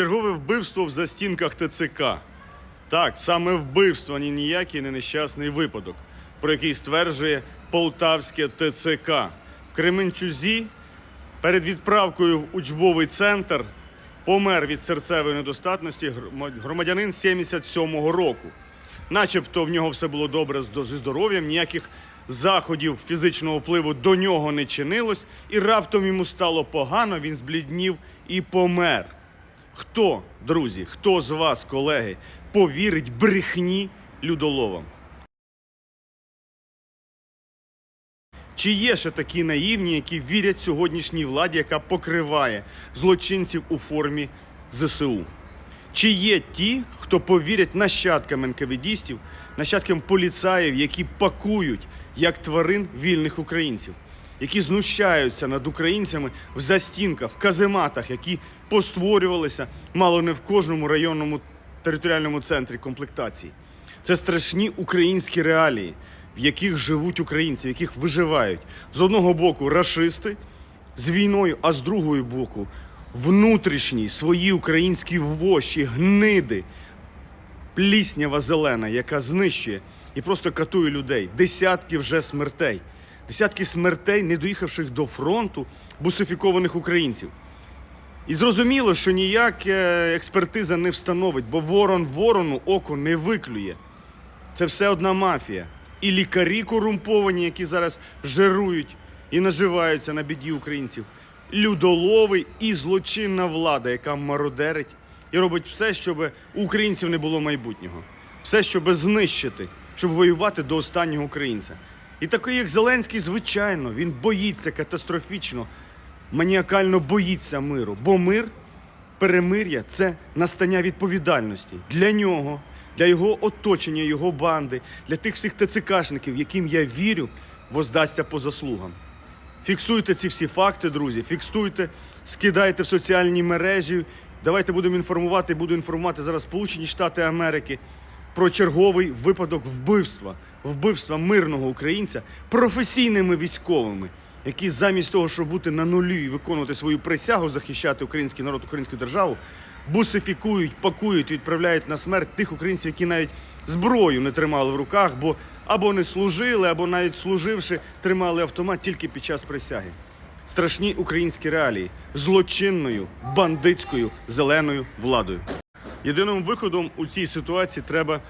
Чергове вбивство в застінках ТЦК. Так, саме вбивство, а ні ніякий не нещасний випадок, про який стверджує Полтавське ТЦК. В Кременчузі перед відправкою в учбовий центр помер від серцевої недостатності громадянин 77-го року. Начебто в нього все було добре зі здоров'ям, ніяких заходів фізичного впливу до нього не чинилось, і раптом йому стало погано, він збліднів і помер. Хто, друзі, хто з вас, колеги, повірить брехні людоловам? Чи є ще такі наївні, які вірять сьогоднішній владі, яка покриває злочинців у формі ЗСУ? Чи є ті, хто повірять нащадкам НКВДістів, нащадкам поліцаїв, які пакують як тварин вільних українців, які знущаються над українцями в застінках, в казематах, які постворювалися мало не в кожному районному територіальному центрі комплектації? Це страшні українські реалії, в яких живуть українці, в яких виживають. З одного боку рашисти з війною, а з другого боку внутрішні свої українські воші, гниди, пліснява зелена, яка знищує і просто катує людей. Десятки вже смертей. Десятки смертей, не доїхавших до фронту бусифікованих українців. І зрозуміло, що ніяка експертиза не встановить, бо ворон ворону око не виклює. Це все одна мафія. І лікарі корумповані, які зараз жирують і наживаються на біді українців. Людолови і злочинна влада, яка мародерить і робить все, щоб у українців не було майбутнього. Все, щоб знищити, щоб воювати до останнього українця. І такий, як Зеленський, звичайно, він боїться катастрофічно, маніакально боїться миру. Бо мир перемир'я це настання відповідальності для нього, для його оточення, його банди, для тих всіх ТЦКшників, яким я вірю, воздасться по заслугам. Фіксуйте ці всі факти, друзі. Фіксуйте, скидайте в соціальні мережі. Давайте будемо інформувати. Буду інформувати зараз Сполучені Штати Америки про черговий випадок вбивства, вбивства мирного українця професійними військовими, які замість того, щоб бути на нулі і виконувати свою присягу, захищати український народ, українську державу, бусифікують, пакують відправляють на смерть тих українців, які навіть зброю не тримали в руках, бо або не служили, або навіть служивши, тримали автомат тільки під час присяги. Страшні українські реалії злочинною, бандитською, зеленою владою. Єдиним виходом у цій ситуації треба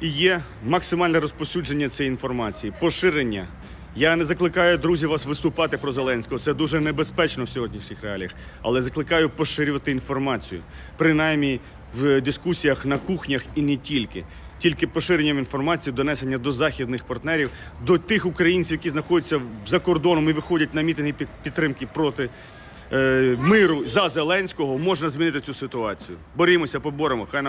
і є максимальне розповсюдження цієї інформації, поширення. Я не закликаю друзів вас виступати про Зеленського. Це дуже небезпечно в сьогоднішніх реаліях. Але закликаю поширювати інформацію, принаймні в дискусіях на кухнях і не тільки. Тільки поширенням інформації, донесення до західних партнерів, до тих українців, які знаходяться за кордоном і виходять на мітинги під- підтримки проти е, миру за Зеленського, можна змінити цю ситуацію. Борімося, поборемо. Хай нам.